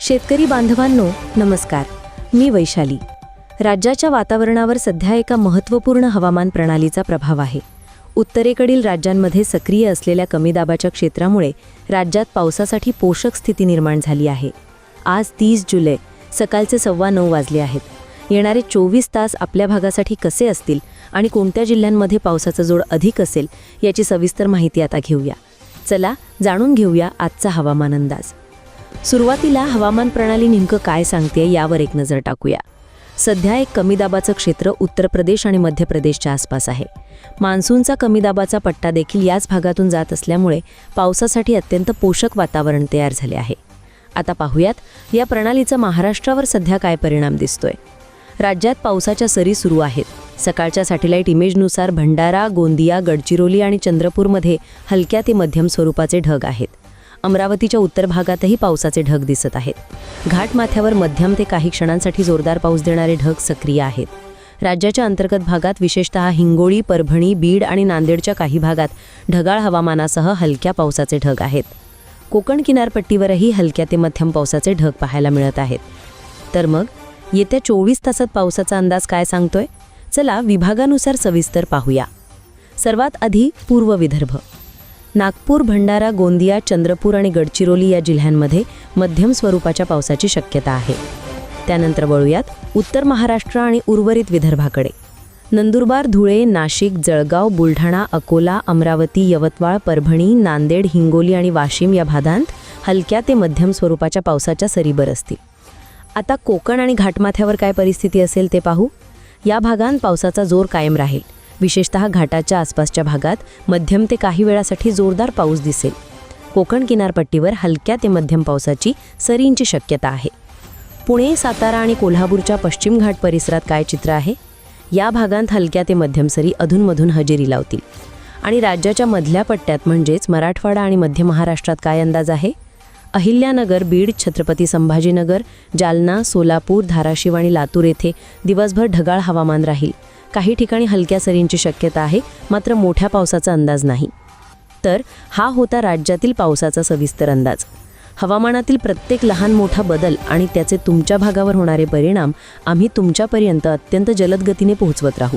शेतकरी बांधवांनो नमस्कार. मी वैशाली. राज्याच्या वातावरणावर सध्या एका महत्त्वपूर्ण हवामान प्रणालीचा प्रभाव आहे. उत्तरेकडील राज्यांमध्ये सक्रिय असलेल्या कमी दाबाच्या क्षेत्रामुळे राज्यात पावसासाठी पोषक स्थिती निर्माण झाली आहे. आज तीस जुलै सकाळचे सव्वा नऊ वाजले आहेत. येणारे चोवीस तास आपल्या भागासाठी कसे असतील आणि कोणत्या जिल्ह्यांमध्ये पावसाचा जोड अधिक असेल याची सविस्तर माहिती आता घेऊया. चला जाणून घेऊया आजचा हवामान अंदाज. सुरुवातीला हवामान प्रणाली नेमकं काय सांगते यावर एक नजर टाकूया. सध्या एक कमी दाबाचं क्षेत्र उत्तर प्रदेश आणि मध्य प्रदेशच्या आसपास आहे. मान्सूनचा कमी दाबाचा पट्टा देखील याच भागातून जात असल्यामुळे पावसासाठी अत्यंत पोषक वातावरण तयार झाले आहे. आता पाहूयात या प्रणालीचा महाराष्ट्रावर सध्या काय परिणाम दिसतोय. राज्यात पावसाच्या सरी सुरू आहेत. सकाळच्या सॅटेलाईट इमेजनुसार भंडारा गोंदिया गडचिरोली आणि चंद्रपूरमध्ये हलक्या ते मध्यम स्वरूपाचे ढग आहेत. अमरावतीच्या उत्तर भागातही पावसाचे ढग दिसत आहेत. घाटमाथ्यावर मध्यम ते काही क्षणांसाठी जोरदार पाऊस देणारे ढग सक्रिय आहेत. राज्याच्या अंतर्गत भागात विशेषतः हिंगोळी परभणी बीड आणि नांदेडच्या काही भागात ढगाळ हवामानासह हलक्या पावसाचे ढग आहेत. कोकण किनारपट्टीवरही हलक्या ते मध्यम पावसाचे ढग पाहायला मिळत आहेत. तर मग येत्या चोवीस तासात पावसाचा अंदाज काय सांगतोय? चला विभागानुसार सविस्तर पाहूया. सर्वात आधी पूर्व विदर्भ. नागपूर भंडारा गोंदिया चंद्रपूर आणि गडचिरोली या जिल्ह्यांमध्ये मध्यम स्वरूपाच्या पावसाची शक्यता आहे. त्यानंतर वळूयात उत्तर महाराष्ट्र आणि उर्वरित विदर्भाकडे. नंदुरबार धुळे नाशिक जळगाव बुलढाणा अकोला अमरावती यवतमाळ परभणी नांदेड हिंगोली आणि वाशिम या भागांत हलक्या ते मध्यम स्वरूपाच्या पावसाच्या सरी बरसतील आता कोकण आणि घाटमाथ्यावर काय परिस्थिती असेल ते पाहू. या भागांत पावसाचा जोर कायम राहील. विशेषतः घाटाच्या आसपासच्या भागात मध्यम ते काही वेळासाठी जोरदार पाऊस दिसेल. कोकण किनारपट्टीवर हलक्या ते मध्यम पावसाची सरींची शक्यता आहे. पुणे सातारा आणि कोल्हापूरच्या पश्चिम घाट परिसरात काय चित्र आहे? या भागांत हलक्या ते मध्यम सरी अधूनमधून हजेरी लावतील. आणि राज्याच्या मधल्या पट्ट्यात म्हणजेच मराठवाडा आणि मध्य महाराष्ट्रात काय अंदाज आहे? अहिल्यानगर बीड छत्रपती संभाजीनगर जालना सोलापूर धाराशिव आणि लातूर येथे दिवसभर ढगाळ हवामान राहील. काही ठिकाणी हलक्या सरींची शक्यता आहे मात्र मोठ्या पावसाचा अंदाज नाही. तर हा होता राज्यातील पावसाचा सविस्तर अंदाज. हवामानातील प्रत्येक लहान मोठा बदल आणि त्याचे तुमच्या भागावर होणारे परिणाम आम्ही तुमच्यापर्यंत अत्यंत जलदगतीने पोहोचवत राहू.